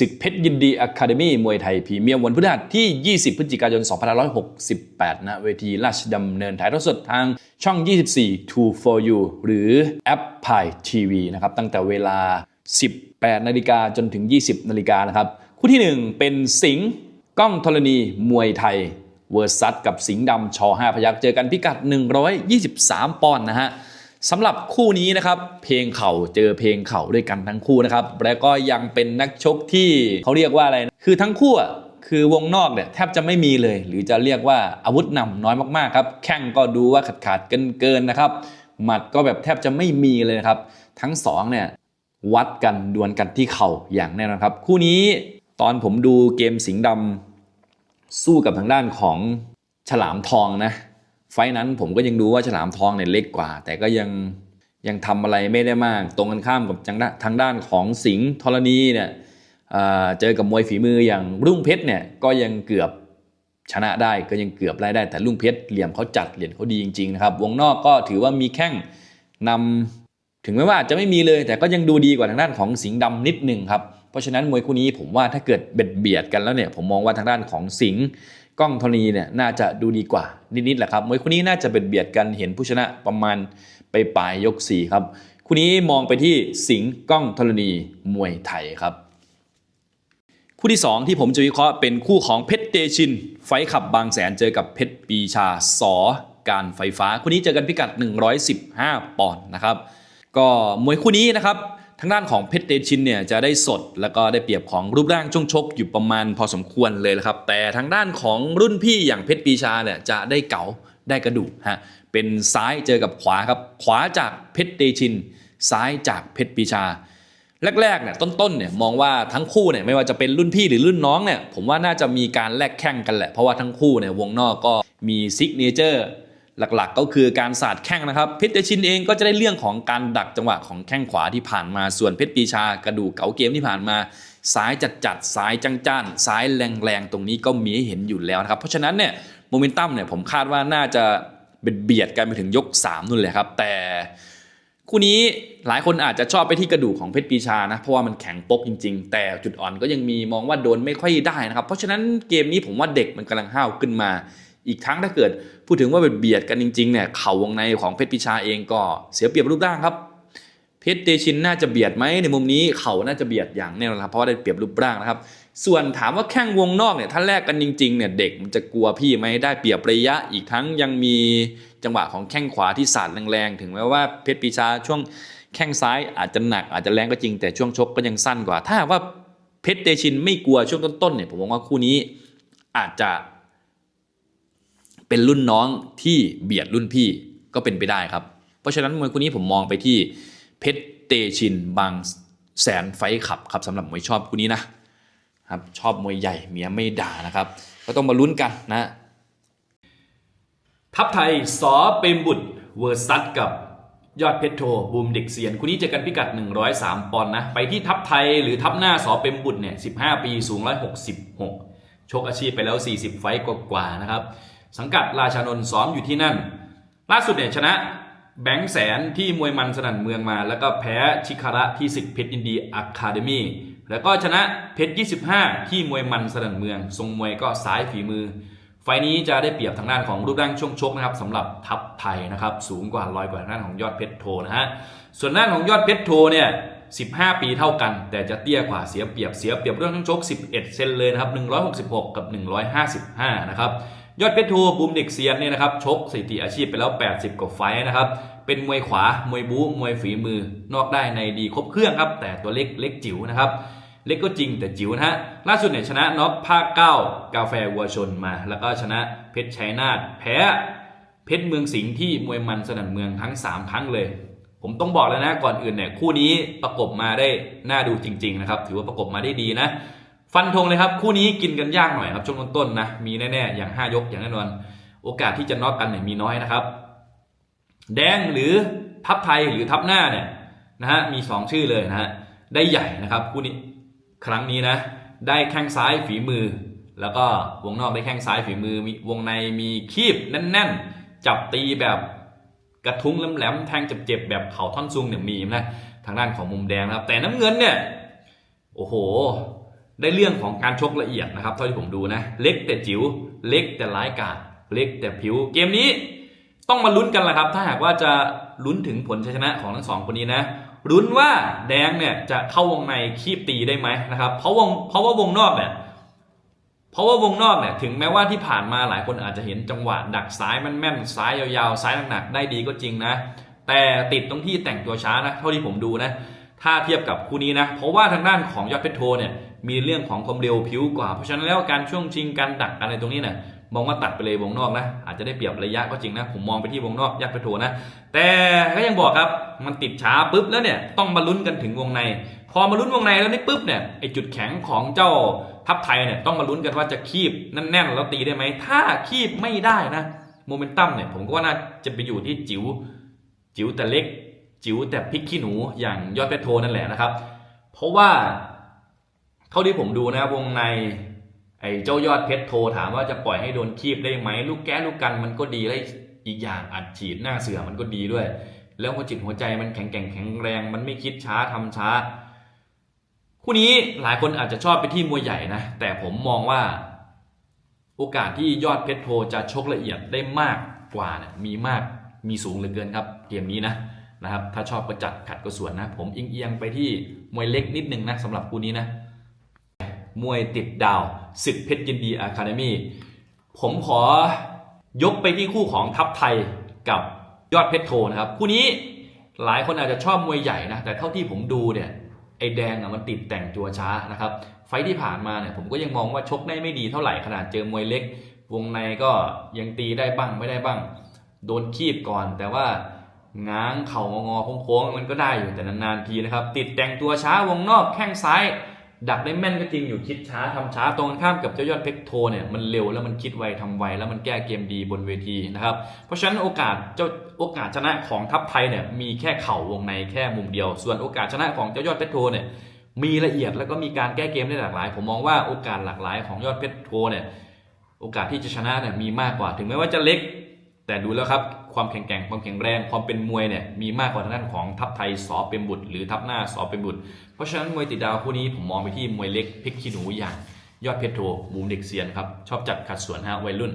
ศึกเพชรยินดีอะคาเดมี่มวยไทยพรีเมียมวันพฤหัสที่ 20 พฤศจิกายน 2568ณเวทีราชดำเนินถ่ายทอดสดทางช่อง 24 True for You หรือแอปพายทีวีนะครับตั้งแต่เวลา 18 นาฬิกาจนถึง 20 นาฬิกานะครับคู่ที่ 1 เป็นสิงห์ก้องธรณีมวยไทยเวอร์ซัสกับสิงห์ดำช5พยักเจอกันพิกัด 123 ปอนด์นะฮะ สำหรับคู่นี้นะครับ เพลงเข่าเจอเพลงเข่าด้วยกันทั้งคู่นะครับ แล้วก็ยังเป็นนักชกที่เขาเรียกว่าอะไรนะคือทั้งคู่คือวงนอกเนี่ยแทบจะไม่มีเลย หรือจะเรียกว่าอาวุธนำน้อยมากๆครับ แข้งก็ดูว่าขาดขาดเกินเกินๆนะครับ หมัดก็แบบแทบจะไม่มีเลยนะครับ ทั้งสองเนี่ยวัดกันดวลกันที่เข่าอย่างแน่นอนครับ คู่นี้ตอนผมดูเกมสิงห์ดำสู้กับทางด้านของฉลามทองนะ ไฟนั้นผมก็ยังดูว่าฉลามทองเนี่ยเล็กกว่า แต่ก็ยังยังทำอะไรไม่ได้มาก ตรงกันข้ามกับทางด้านทางด้านของสิงห์ธรณีเนี่ยเเจอกับมวยฝีมืออย่างรุ่งเพชรเนี่ยก็ยังเกือบชนะได้ก็ยังเกือบไล่ได้แต่รุ่งเพชรเหลี่ยมเขาจัดเหลี่ยมเขาดีจริงๆนะครับวงนอกก็ถือว่ามีแข้งนำถึงแม้ว่าจะไม่มีเลย แต่ก็ยังดูดีกว่าทางด้านของสิงห์ดำนิดหนึ่งครับเพราะฉะนั้นมวยคู่นี้ผมว่าถ้าเกิดเบียดเบียดกันแล้วเนี่ยผมมองว่าทางด้านของสิงห์ กล้องธรณีเนี่ยน่าจะดูดีกว่า นิดๆแหละครับมวยคู่นี้น่าจะเบียดเบียดกันเห็นผู้ชนะประมาณไปปลายยกสี่ครับคู่นี้มองไปที่สิงห์ก้องธรณีมวยไทยครับ คู่ที่ 2 ที่ผมจะวิเคราะห์เป็นคู่ของเพชรเตชิน ไฟขับบางแสนเจอกับเพชรปีชาสอการไฟฟ้า คู่นี้เจอกันพิกัด 115 ปอนด์นะครับก็มวยคู่นี้นะครับ ทางด้านของเพชรเตชินเนี่ยจะได้สดแล้วก็ได้เปรียบของรูปร่างช่วงชกอยู่ประมาณพอสมควรเลยละครับ แต่ทางด้านของรุ่นพี่อย่างเพชรปีชาเนี่ยจะได้เก๋าได้กระดูกฮะเป็นซ้ายเจอกับขวาครับขวาจากเพชรเตชิน ซ้ายจากเพชรปีชา แรกๆเนี่ยต้นๆเนี่ยมองว่าทั้งคู่เนี่ยไม่ว่าจะเป็นรุ่นพี่หรือรุ่นน้องเนี่ยผมว่าน่าจะมีการแลกแข้งกันแหละเพราะว่าทั้งคู่เนี่ยวงนอกก็มีซิกเนเจอร์ หลักๆ ก็คือการสาดแข้งนะครับ เพชรเตชินเองก็จะได้เรื่องของการดักจังหวะของแข้งขวาที่ผ่านมาส่วนเพชรปีชากระดูกเก๋าเกมที่ผ่านมาซ้ายจัดๆซ้ายจังๆซ้ายแรงๆตรงนี้ก็มีให้เห็นอยู่แล้วนะครับ เพราะฉะนั้นเนี่ยโมเมนตัมเนี่ยผมคาดว่าน่าจะเบียดกันไปถึงยกสามนู่นเลยครับ แต่คู่นี้หลายคนอาจจะชอบไปที่กระดูกของเพชรปีชานะเพราะว่ามันแข็งปกจริง ๆ แต่จุดอ่อนก็ยังมีมองว่าโดนไม่ค่อยได้นะครับ เพราะฉะนั้นเกมนี้ผมว่าเด็กมันกำลังห้าวขึ้นมา อีกทั้งถ้าเกิดพูดถึงว่าเบียดกันจริงๆเนี่ยเข่าวงในของเพชรปีชาเองก็เสียเปรียบรูปร่างครับ เพชรเตชินน่าจะเบียดไหมในมุมนี้เขาน่าจะเบียดอย่างแน่นอนครับเพราะว่าได้เปรียบรูปร่างนะครับ ส่วนถามว่าแข้งวงนอกเนี่ยถ้าแลกกันจริงๆเนี่ยเด็กมันจะกลัวพี่ไหมได้เปรียบระยะ อีกทั้งยังมีจังหวะของแข้งขวาที่สาดแรงๆถึงแม้ว่าเพชรปีชาช่วงแข้งซ้ายอาจจะหนักอาจจะแรงก็จริงแต่ช่วงชกก็ยังสั้นกว่า ถ้าว่าเพชรเตชินไม่กลัวช่วงต้นๆเนี่ยผมมองว่าคู่นี้อาจจะ เป็นรุ่นน้องที่เบียดรุ่นพี่ก็เป็นไปได้ครับ เพราะฉะนั้นมวยคู่นี้ผมมองไปที่เพชรเตชินบางแสนไฟขับครับสำหรับมวยชอบคู่นี้นะครับชอบมวยใหญ่เมียไม่ด่านะครับ ก็ต้องมาลุ้นกันนะทัพไทยสอเปรมบุตรเวอร์ซัสกับยอดเพชรโทบูมเด็กเซียนคู่นี้เจอกันพิกัด 103 ปอนด์นะ ไปที่ทัพไทยหรือทัพหน้าสอเปรมบุตรเนี่ย 15 ปีสูง 166 ชกอาชีพไปแล้ว 40 ไฟต์กว่าๆนะครับ สังกัดราชานนท์ซ้อมอยู่ที่นั่น ล่าสุดเนี่ยชนะแบงค์แสนที่มวยมันสนั่นเมืองมา แล้วก็แพ้ชิคาระที่ศึกเพชรยินดีอะคาเดมี่แล้วก็ชนะเพชร 25 ที่มวยมันสนั่นเมือง ทรงมวยก็สายฝีมือ ไฟนี้จะได้เปรียบทางด้านของรูปร่างช่วงชกนะครับสำหรับทัพไทยนะครับ สูงกว่าลอยกว่าทางด้านของยอดเพชรโทนะฮะส่วนด้านของยอดเพชรโทเนี่ย15 ปีเท่ากัน แต่จะเตี้ยกว่าเสียเปรียบเสียเปรียบเรื่องช่วงชก 11 เซนเลยนะครับ 166 กับ 155 นะครับ ยอดเพชรโทบูมเด็กเซียนเนี่ยนะครับชกสถิติอาชีพไปแล้ว 80 กว่าไฟนะครับเป็นมวยขวามวยบู๊มวยฝีมือนอกได้ในดีครบเครื่องครับ แต่ตัวเล็กเล็กจิ๋วนะครับเล็กก็จริงแต่จิ๋วนะฮะล่าสุดเนี่ยชนะน็อกภาคเก้ากาแฟวัวชนมา แล้วก็ชนะเพชรชัยนาทแพ้เพชรเมืองสิงห์ที่มวยมันสนั่นเมืองทั้ง 3 ครั้งเลย ผมต้องบอกแล้วนะก่อนอื่นเนี่ยคู่นี้ประกบมาได้น่าดูจริง ๆ นะครับ ถือว่าประกบมาได้ดีนะ ฟันธงเลยครับคู่นี้กินกันยากหน่อยครับช่วงต้นๆนะมีแน่ๆอย่าง 5 ยกอย่างแน่นอน โอกาสที่จะน็อกกันเนี่ยมีน้อยนะครับ แดงหรือทัพไทยหรือทัพหน้าเนี่ยนะฮะมี 2 ชื่อเลยนะฮะได้ใหญ่นะครับคู่นี้ครั้งนี้นะ ได้แข้งซ้ายฝีมือ แล้วก็วงนอกได้แข้งซ้ายฝีมือมีวงในมีคีบแน่นๆ จับตีแบบกระทุ้งแหลมๆแทงเจ็บๆแบบเข่าท่อนซุงเนี่ยมีนะทางด้านของมุมแดงนะครับ แต่น้ำเงินเนี่ยโอ้โห ได้เรื่องของการชกละเอียดนะครับเท่าที่ผมดูนะ เล็กแต่จิ๋วเล็กแต่ร้ายกาจเล็กแต่ผิว เกมนี้ต้องมาลุ้นกันละครับ ถ้าหากว่าจะลุ้นถึงผลชัยชนะของทั้งสองคนนี้นะลุ้นว่าแดงเนี่ยจะเข้าวงในคีบตีได้ไหมนะครับเพราะวงเพราะว่าวงนอกเนี่ยเพราะว่าวงนอกเนี่ยถึงแม้ว่าที่ผ่านมาหลายคนอาจจะเห็นจังหวะดักซ้ายมันแม่นซ้ายยาวๆซ้ายหนักๆได้ดีก็จริงนะ แต่ติดตรงที่แต่งตัวช้านะเท่าที่ผมดูนะถ้าเทียบกับคู่นี้นะเพราะว่าทางด้านของยอดเพชรโทเนี่ย มีเรื่องของความเร็วผิวกว่า เพราะฉะนั้นแล้วการช่วงชิงการดักอะไรตรงนี้เนี่ยมองว่าตัดไปเลยวงนอกนะอาจจะได้เปรียบระยะก็จริงนะ ผมมองไปที่วงนอกยอดเพชรโทนะ แต่ก็ยังบอกครับมันติดช้าปุ๊บแล้วเนี่ยต้องมาลุ้นกันถึงวงใน พอมาลุ้นวงในแล้วนี่ปุ๊บเนี่ยไอจุดแข็งของเจ้าทัพไทยเนี่ยต้องมาลุ้นกันว่าจะคีบแน่นๆแล้วตีได้ไหมถ้าคีบไม่ได้นะโมเมนตัมเนี่ยผมก็ว่าน่าจะไปอยู่ที่จิ๋วจิ๋วแต่เล็ก จิ๋วแต่พริกขี้หนูอย่างยอดเพชรโทนั่นแหละนะครับ เพราะว่า เท่าที่ผมดูนะวงในไอ้เจ้ายอดเพชรโทรถามว่าจะปล่อยให้โดนคีบได้ไหมลูกแก้ลูกกันมันก็ดีและอีกอย่างอัดฉีดหน้าเสือมันก็ดีด้วย แล้วหัวจิตหัวใจมันแข็งแกร่งแข็งแรง มันไม่คิดช้าทำช้า คู่นี้หลายคนอาจจะชอบไปที่มวยใหญ่นะ แต่ผมมองว่า โอกาสที่ยอดเพชรโทจะชกละเอียดได้มากกว่าเนี่ยมีมากมีสูงเหลือเกินครับเกมนี้นะนะครับ ถ้าชอบก็จัดขัดก็ส่วนนะ ผมเอียงไปที่มวยเล็กนิดนึงนะสำหรับคู่นี้นะ มวยติดดาวศึกเพชรยินดีอะคาเดมี่ผมขอยกไปที่คู่ของทัพไทยกับยอดเพชรโทนะครับ คู่นี้หลายคนอาจจะชอบมวยใหญ่นะ แต่เท่าที่ผมดูเนี่ยไอแดงอะมันติดแต่งตัวช้านะครับ ไฟท์ที่ผ่านมาเนี่ยผมก็ยังมองว่าชกได้ไม่ดีเท่าไหร่ขนาดเจอมวยเล็ก วงในก็ยังตีได้บ้างไม่ได้บ้าง โดนคีบก่อน แต่ว่าง้างเข่างองอโค้งๆมันก็ได้อยู่แต่นานๆทีนะครับ ติดแต่งตัวช้าวงนอกแข้งซ้าย ดักได้แม่นก็จริงอยู่คิดช้าทำช้าตรงกันข้ามกับเจ้ายอดเพชรโทเนี่ยมันเร็วแล้วมันคิดไวทำไวแล้วมันแก้เกมดีบนเวทีนะครับ เพราะฉะนั้นโอกาสเจ้าโอกาสชนะของทัพไทยเนี่ยมีแค่เข่าวงในแค่มุมเดียว ส่วนโอกาสชนะของเจ้ายอดเพชรโทเนี่ยมีละเอียดแล้วก็มีการแก้เกมได้หลากหลาย ผมมองว่าโอกาสหลากหลายของยอดเพชรโทเนี่ยโอกาสที่จะชนะเนี่ยมีมากกว่าถึงแม้ว่าจะเล็ก แต่ดูแล้วครับ ความแข็งแกร่งความแข็งแรงความเป็นมวยเนี่ยมีมากกว่าทางด้านของทัพไทยสอเป็นบุตร หรือทัพหน้าสอเป็นบุตร เพราะฉะนั้นมวยติดดาวคู่นี้ผมมองไปที่มวยเล็กพลิกขี้หนูอย่าง ยอดเพชรโทบูมเด็กเซียนครับชอบจัดขัดสวนฮะวัยรุ่น